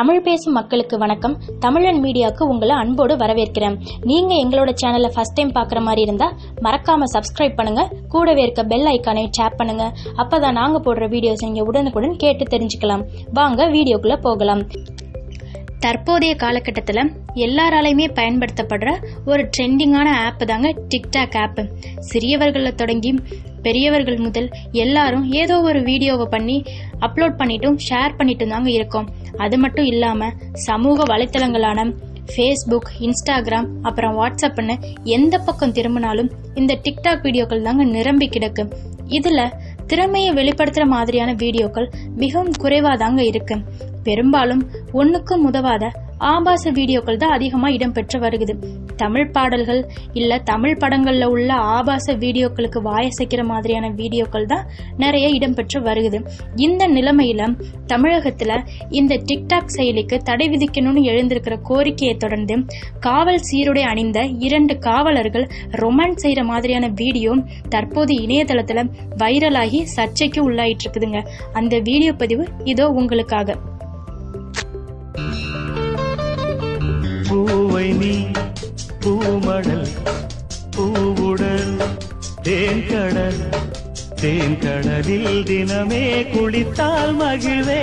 தமிழ் பேசும் மக்களுக்கு வணக்கம். தமிழன் மீடியாவுக்கு உங்களை அன்போடு வரவேற்கிறேன். நீங்க எங்களோட சேனலை ஃபர்ஸ்ட் டைம் பார்க்குற மாதிரி இருந்தா மறக்காம சப்ஸ்கிரைப் பண்ணுங்க. கூடவே இருக்க பெல் ஐக்கானையும் டேப் பண்ணுங்க. அப்பதான் நாங்க போடுற வீடியோஸ் நீங்கள் உடனுக்குடன் கேட்டு தெரிஞ்சுக்கலாம். வாங்க வீடியோக்குள்ள போகலாம். தற்போதைய காலகட்டத்தில் எல்லாராலையுமே பயன்படுத்தப்படுற ஒரு ட்ரெண்டிங்கான ஆப்பு தாங்க டிக்டாக் ஆப்பு சிறியவர்களில் தொடங்கி பெரியவர்கள் முதல் எல்லாரும் ஏதோ ஒரு வீடியோவை பண்ணி அப்லோட் பண்ணிட்டும் ஷேர் பண்ணிட்டும் தாங்க இருக்கோம். அது மட்டும் இல்லாமல் சமூக வலைத்தளங்களான ஃபேஸ்புக் இன்ஸ்டாகிராம் அப்புறம் வாட்ஸ்அப்னு எந்த பக்கம் திரும்பினாலும் இந்த டிக்டாக் வீடியோக்கள் தாங்க நிரம்பி கிடக்கு. இதில் திறமையை வெளிப்படுத்துகிற மாதிரியான வீடியோக்கள் மிகவும் குறைவாக தாங்க இருக்குது பெரும்பாலும் ஒன்றுக்கும் உதவாத ஆபாச வீடியோக்கள் தான் அதிகமாக இடம்பெற்று வருகுது தமிழ் பாடல்கள் இல்லை தமிழ் படங்களில் உள்ள ஆபாச வீடியோக்களுக்கு வாயசைக்கிற மாதிரியான வீடியோக்கள் தான் நிறைய இடம்பெற்று வருகுது இந்த நிலைமையில் தமிழகத்தில் இந்த டிக்டாக் செயலிக்கு தடை விதிக்கணும்னு எழுந்திருக்கிற கோரிக்கையை தொடர்ந்து காவல் சீருடை அணிந்த இரண்டு காவலர்கள் ரொமான்ஸ் செய்கிற மாதிரியான வீடியோ தற்போது இணையதளத்தில் வைரலாகி சர்ச்சைக்கு உள்ளாயிட்டு இருக்குதுங்க அந்த வீடியோ பதிவு இதோ உங்களுக்காக. பூவை நீ பூமடல் பூவுடல் தேன்கடல் தேன்கடலில் தினமே குளித்தால் மகிழ்வே.